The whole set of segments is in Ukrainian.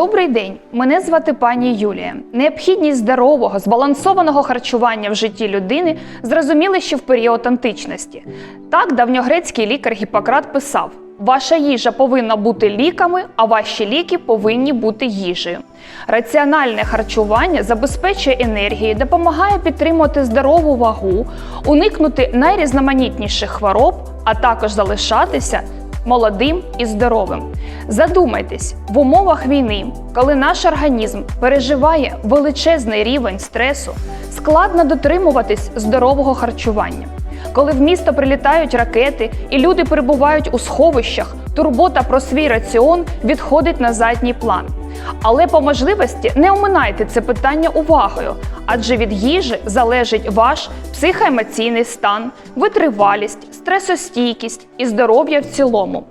Добрий день, мене звати пані Юлія. Необхідність здорового, збалансованого харчування в житті людини зрозуміли ще в період античності. Так давньогрецький лікар Гіппократ писав: Ваша їжа повинна бути ліками, а ваші ліки повинні бути їжею. Раціональне харчування забезпечує енергію, допомагає підтримувати здорову вагу, уникнути найрізноманітніших хвороб, а також залишатися молодим і здоровим. Задумайтесь, в умовах війни, коли наш організм переживає величезний рівень стресу, складно дотримуватись здорового харчування. Коли в місто прилітають ракети і люди перебувають у сховищах, турбота про свій раціон відходить на задній план. Але по можливості не оминайте це питання увагою, адже від їжі залежить ваш психоемоційний стан, витривалість, стресостійкість і здоров'я в цілому.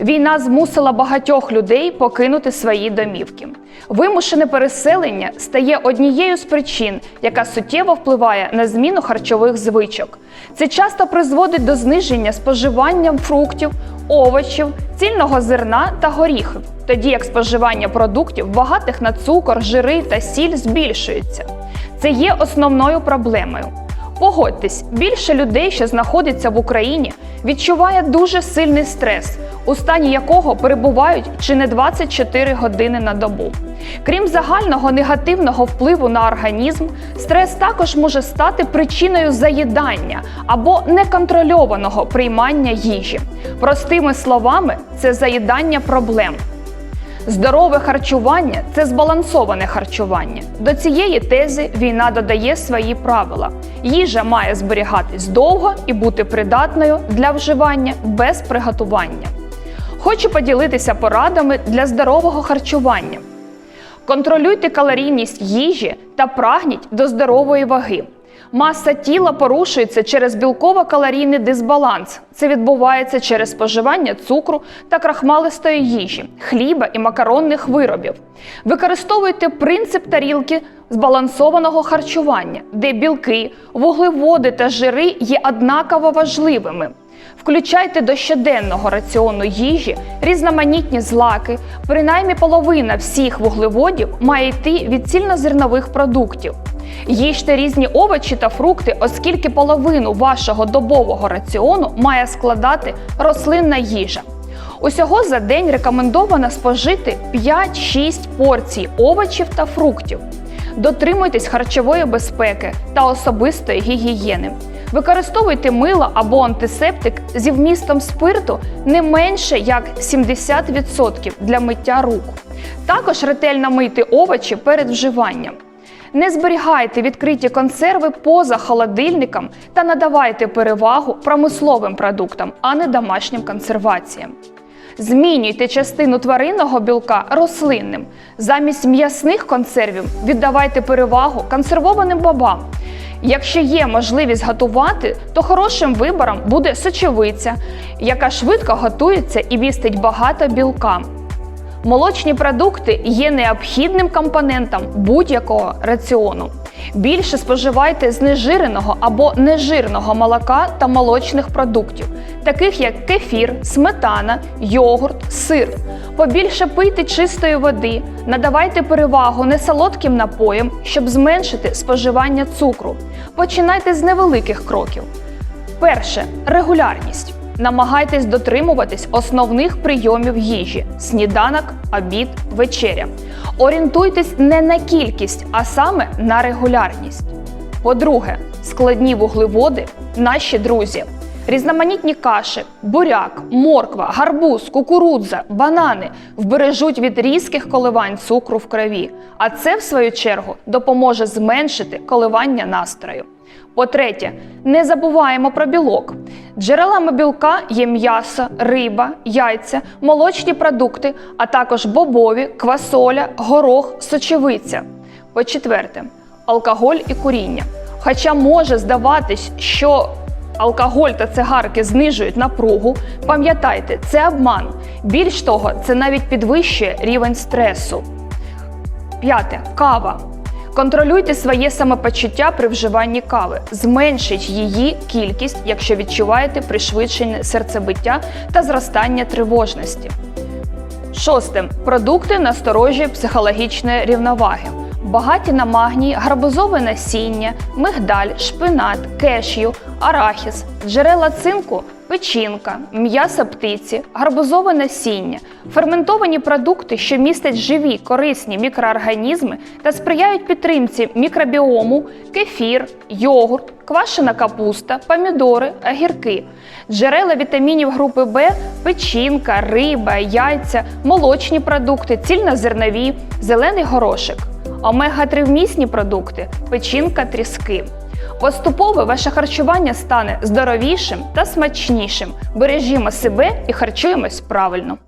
Війна змусила багатьох людей покинути свої домівки. Вимушене переселення стає однією з причин, яка суттєво впливає на зміну харчових звичок. Це часто призводить до зниження споживання фруктів, овочів, цільного зерна та горіхів, тоді як споживання продуктів, багатих на цукор, жири та сіль збільшується. Це є основною проблемою. Погодьтесь, більше людей, що знаходиться в Україні, відчуває дуже сильний стрес, у стані якого перебувають чи не 24 години на добу. Крім загального негативного впливу на організм, стрес також може стати причиною заїдання або неконтрольованого приймання їжі. Простими словами, це заїдання проблем. Здорове харчування це збалансоване харчування. До цієї тези війна додає свої правила. Їжа має зберігатись довго і бути придатною для вживання без приготування. Хочу поділитися порадами для здорового харчування. Контролюйте калорійність їжі та прагніть до здорової ваги. Маса тіла порушується через білково-калорійний дисбаланс. Це відбувається через споживання цукру та крахмалистої їжі, хліба і макаронних виробів. Використовуйте принцип тарілки збалансованого харчування, де білки, вуглеводи та жири є однаково важливими. Включайте до щоденного раціону їжі різноманітні злаки. Принаймні половина всіх вуглеводів має йти від цільнозернових продуктів. Їжте різні овочі та фрукти, оскільки половину вашого добового раціону має складати рослинна їжа. Усього за день рекомендовано спожити 5-6 порцій овочів та фруктів. Дотримуйтесь харчової безпеки та особистої гігієни. Використовуйте мило або антисептик зі вмістом спирту не менше як 70% для миття рук. Також ретельно мийте овочі перед вживанням. Не зберігайте відкриті консерви поза холодильником та надавайте перевагу промисловим продуктам, а не домашнім консерваціям. Змінюйте частину тваринного білка рослинним. Замість м'ясних консервів віддавайте перевагу консервованим бобам. Якщо є можливість готувати, то хорошим вибором буде сочевиця, яка швидко готується і містить багато білка. Молочні продукти є необхідним компонентом будь-якого раціону. Більше споживайте знежиреного або нежирного молока та молочних продуктів, таких як кефір, сметана, йогурт, сир. Побільше пийте чистої води, надавайте перевагу несолодким напоям, щоб зменшити споживання цукру. Починайте з невеликих кроків. Перше регулярність. Намагайтесь дотримуватись основних прийомів їжі: сніданок, обід, вечеря. Орієнтуйтесь не на кількість, а саме на регулярність. По-друге, складні вуглеводи наші друзі. Різноманітні каші, буряк, морква, гарбуз, кукурудза, банани вбережуть від різких коливань цукру в крові, а це, в свою чергу, допоможе зменшити коливання настрою. По-третє, не забуваємо про білок. Джерелами білка є м'ясо, риба, яйця, молочні продукти, а також бобові, квасоля, горох, сочевиця. По-четверте, алкоголь і куріння. Хоча може здаватись, що алкоголь та цигарки знижують напругу, пам'ятайте, це обман. Більш того, це навіть підвищує рівень стресу. П'яте кава. Контролюйте своє самопочуття при вживанні кави. Зменшіть її кількість, якщо відчуваєте пришвидшене серцебиття та зростання тривожності. Шосте. Продукти насторожі психологічної рівноваги. Багаті на магній, гарбузове насіння, мигдаль, шпинат, кешю, арахіс, джерела цинку, печінка, м'ясо птиці, гарбузове насіння, ферментовані продукти, що містять живі корисні мікроорганізми та сприяють підтримці мікробіому, кефір, йогурт, квашена капуста, помідори, огірки, джерела вітамінів групи Б, печінка, риба, яйця, молочні продукти, цільнозернові, зелений горошок. Омега-3 вмісні продукти, печінка, тріски. Поступово ваше харчування стане здоровішим та смачнішим. Бережімо себе і харчуємось правильно.